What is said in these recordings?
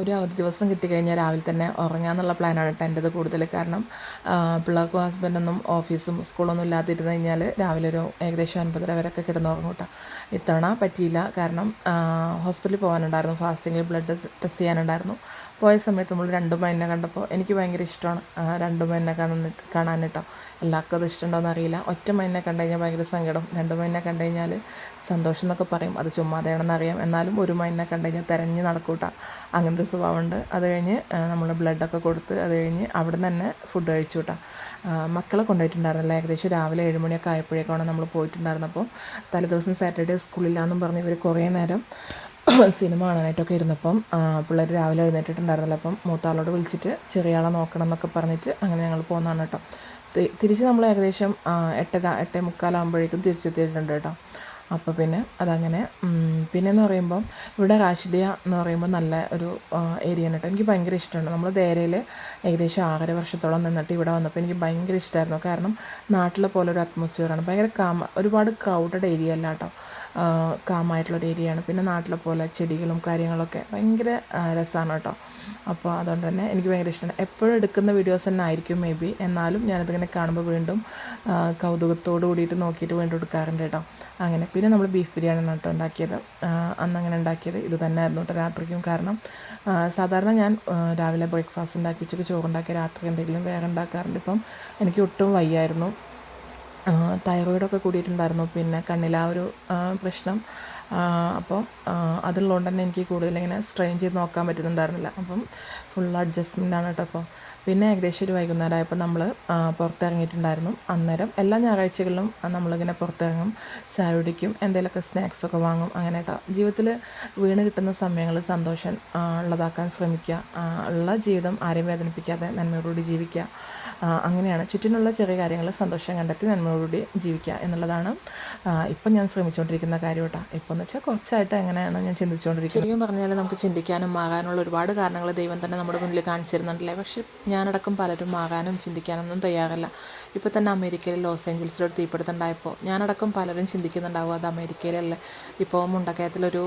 ഒരു അവധി ദിവസം കിട്ടിക്കഴിഞ്ഞാൽ രാവിലെ തന്നെ ഉറങ്ങാന്നുള്ള പ്ലാനാണ് കേട്ടോ എന്റെത് കൂടുതൽ. കാരണം പിള്ളേർക്കും ഹസ്ബൻഡൊന്നും ഓഫീസും സ്കൂളൊന്നും ഇല്ലാതിരുന്ന് കഴിഞ്ഞാൽ രാവിലെ ഒരു ഏകദേശം അൻപതര വരെയൊക്കെ കിടന്ന് ഉറങ്ങും കേട്ടോ ഇത്തവണ പറ്റിയില്ല. കാരണം ഹോസ്പിറ്റലിൽ പോകാനുണ്ടായിരുന്നു. ഫാസ്റ്റിങ്ങിൽ ബ്ലഡ് ടെസ്റ്റ് ചെയ്യാനുണ്ടായിരുന്നു. പോയ സമയത്ത് നമ്മൾ രണ്ടും എന്നെ കണ്ടപ്പോൾ എനിക്ക് ഭയങ്കര ഇഷ്ടമാണ് ആ, രണ്ടും എന്നെ കാണാൻ കാണാൻ കേട്ടോ എല്ലാവർക്കും അത് ഇഷ്ടമുണ്ടോയെന്ന് അറിയില്ല. ഒറ്റ മൈനെ കണ്ടു കഴിഞ്ഞാൽ ഭയങ്കര സങ്കടം. രണ്ട് മൈനെ കണ്ടു കഴിഞ്ഞാൽ സന്തോഷം എന്നൊക്കെ പറയും. അത് ചുമ്മാതെയാണെന്ന് അറിയാം. എന്നാലും ഒരു മൈനെ കണ്ടു കഴിഞ്ഞാൽ തിരഞ്ഞ് നടക്കൂട്ട. അങ്ങനെ ഒരു സ്വഭാവമുണ്ട്. അത് കഴിഞ്ഞ് നമ്മൾ ബ്ലഡൊക്കെ കൊടുത്ത് അത് കഴിഞ്ഞ് അവിടെ തന്നെ ഫുഡ് കഴിച്ചു കേട്ടോ മക്കളെ കൊണ്ടുപോയിട്ടുണ്ടായിരുന്നില്ല. ഏകദേശം രാവിലെ ഏഴ് മണിയൊക്കെ ആയപ്പോഴേക്കാണ് നമ്മൾ പോയിട്ടുണ്ടായിരുന്നപ്പോൾ തലേദിവസം സാറ്റർഡേ സ്കൂളില്ലാന്നും പറഞ്ഞ് ഇവർ കുറേ നേരം സിനിമ കാണാനായിട്ടൊക്കെ ഇരുന്നപ്പം പിള്ളേർ രാവിലെ എഴുന്നേറ്റിട്ടുണ്ടായിരുന്നില്ല അപ്പം മൂത്താളോട് വിളിച്ചിട്ട് ചെറിയ ആളെ നോക്കണം എന്നൊക്കെ പറഞ്ഞിട്ട് അങ്ങനെ ഞങ്ങൾ പോകുന്നതാണ് കേട്ടോ. തിരിച്ച് നമ്മൾ ഏകദേശം എട്ട് എട്ടേ മുക്കാലാകുമ്പോഴേക്കും തിരിച്ചെത്തിയിട്ടുണ്ട് കേട്ടോ. അപ്പോൾ പിന്നെ അതങ്ങനെ പിന്നെ പിന്നെന്ന് പറയുമ്പം ഇവിടെ കാശിഡിയ എന്ന് പറയുമ്പോൾ നല്ല ഒരു ഏരിയ ആണ് കേട്ടോ. എനിക്ക് ഭയങ്കര ഇഷ്ടമാണ്. നമ്മൾ ദേരയിൽ ഏകദേശം ആറര വർഷത്തോളം നിന്നിട്ട് ഇവിടെ വന്നപ്പോൾ എനിക്ക് ഭയങ്കര ഇഷ്ടമായിരുന്നു കാരണം നാട്ടിലെ പോലെ ഒരു അറ്റ്മോസ്ഫിയറാണ് ഭയങ്കര ഒരുപാട് ക്രൗഡഡ് ഏരിയ അല്ല കേട്ടോ. കാമായിട്ടുള്ളൊരു ഏരിയയാണ്. പിന്നെ നാട്ടിലെ പോലെ ചെടികളും കാര്യങ്ങളൊക്കെ ഭയങ്കര രസമാണ് കേട്ടോ. അപ്പോൾ അതുകൊണ്ട് തന്നെ എനിക്ക് ഭയങ്കര ഇഷ്ടമാണ് എപ്പോഴും എടുക്കുന്ന വീഡിയോസ് തന്നെ ആയിരിക്കും മേ ബി എന്നാലും ഞാനതിങ്ങനെ കാണുമ്പോൾ വീണ്ടും കൗതുകത്തോട് കൂടിയിട്ട് നോക്കിയിട്ട് വീണ്ടും എടുക്കാറുണ്ട് കേട്ടോ. അങ്ങനെ. പിന്നെ നമ്മൾ ബീഫ് ബിരിയാണിയാണ് കേട്ടോ ഉണ്ടാക്കിയത്. അന്ന് അങ്ങനെ ഉണ്ടാക്കിയത്. ഇത് തന്നെ ആയിരുന്നു കേട്ടോ രാത്രിക്കും കാരണം. സാധാരണ ഞാൻ രാവിലെ ബ്രേക്ക്ഫാസ്റ്റ് ഉണ്ടാക്കി ഉച്ചയ്ക്ക് ചോറുണ്ടാക്കി രാത്രി എന്തെങ്കിലും വേറെ ഉണ്ടാക്കാറുണ്ട്. ഇപ്പം എനിക്ക് ഒട്ടും വയ്യായിരുന്നു. തൈറോയിഡൊക്കെ കൂടിയിട്ടുണ്ടായിരുന്നു. പിന്നെ കണ്ണില ആ ഒരു പ്രശ്നം അപ്പോൾ അതുള്ളതുകൊണ്ട് തന്നെ എനിക്ക് കൂടുതലിങ്ങനെ സ്ട്രെയിൻ ചെയ്ത് നോക്കാൻ പറ്റുന്നുണ്ടായിരുന്നില്ല. അപ്പം ഫുൾ അഡ്ജസ്റ്റ്മെന്റ് ആണ് കേട്ടോ അപ്പോൾ പിന്നെ ഏകദേശം ഒരു വൈകുന്നേരം ആയപ്പോൾ നമ്മൾ പുറത്തിറങ്ങിയിട്ടുണ്ടായിരുന്നു. അന്നേരം എല്ലാ ഞായറാഴ്ചകളിലും നമ്മളിങ്ങനെ പുറത്തിറങ്ങും. ചായ കുടിക്കും എന്തെങ്കിലുമൊക്കെ സ്നാക്സൊക്കെ വാങ്ങും. അങ്ങനെ കേട്ടോ. ജീവിതത്തിൽ വീണ് കിട്ടുന്ന സമയങ്ങൾ സന്തോഷം ഉള്ളതാക്കാൻ ശ്രമിക്കുക. ഉള്ള ജീവിതം ആരെയും വേദനിപ്പിക്കാതെ നന്മയോടുകൂടി ജീവിക്കുക. അങ്ങനെയാണ്. ചുറ്റിനുള്ള ചെറിയ കാര്യങ്ങൾ സന്തോഷം കണ്ടെത്തി നന്മയോടുകൂടി ജീവിക്കുക എന്നുള്ളതാണ്. ഇപ്പം ഞാൻ ശ്രമിച്ചുകൊണ്ടിരിക്കുന്ന കാര്യം കേട്ടോ ഇപ്പം എന്ന് വെച്ചാൽ കുറച്ചായിട്ട് എങ്ങനെയാണ് ഞാൻ ചിന്തിച്ചുകൊണ്ടിരിക്കുന്നത്. ശരിക്കും പറഞ്ഞാൽ നമുക്ക് ചിന്തിക്കാനും മാറാനുള്ള ഒരുപാട് കാരണങ്ങൾ ദൈവം തന്നെ നമ്മുടെ മുന്നിൽ കാണിച്ചു തരുന്നുണ്ടല്ലേ പക്ഷെ ഞാനടക്കം പലരും മാറാനും ചിന്തിക്കാനൊന്നും തയ്യാറല്ല. ഇപ്പോൾ തന്നെ അമേരിക്കയിൽ ലോസ് ഏഞ്ചൽസിലൊരു തീപിടുത്തമുണ്ടായപ്പോൾ ഞാനടക്കം പലരും ചിന്തിക്കുന്നുണ്ടാവും അത് അമേരിക്കയിലല്ലേ? ഇപ്പോൾ മുണ്ടക്കയത്തിലൊരു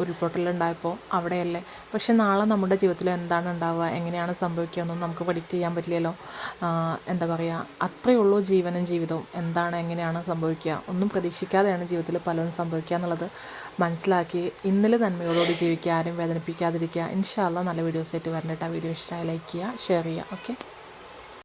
ഉരുൾപൊട്ടലുണ്ടായപ്പോൾ അവിടെയല്ലേ? പക്ഷെ നാളെ നമ്മുടെ ജീവിതത്തിൽ എന്താണ് ഉണ്ടാവുക? എങ്ങനെയാണ് സംഭവിക്കുക എന്നൊന്നും നമുക്ക് പ്രഡിക്റ്റ് ചെയ്യാൻ പറ്റില്ലല്ലോ. എന്താ പറയുക അത്രയേ ഉള്ളൂ ജീവനും ജീവിതവും. എന്താണ് എങ്ങനെയാണ് സംഭവിക്കുക? ഒന്നും പ്രതീക്ഷിക്കാതെയാണ് ജീവിതത്തിൽ പലതും സംഭവിക്കുക എന്നുള്ളത് മനസ്സിലാക്കി ഇന്നലെ നന്മയോടുകൂടി ജീവിക്കുക ആരും വേദനിപ്പിക്കാതിരിക്കുക. ഇൻഷാല്ല നല്ല വീഡിയോസ് ആയിട്ട് വരണ്ടിട്ട് ആ വീഡിയോ ഇഷ്ടമായി ലൈക്ക് ചെയ്യുക ഷെയർ ചെയ്യുക. ഓക്കെ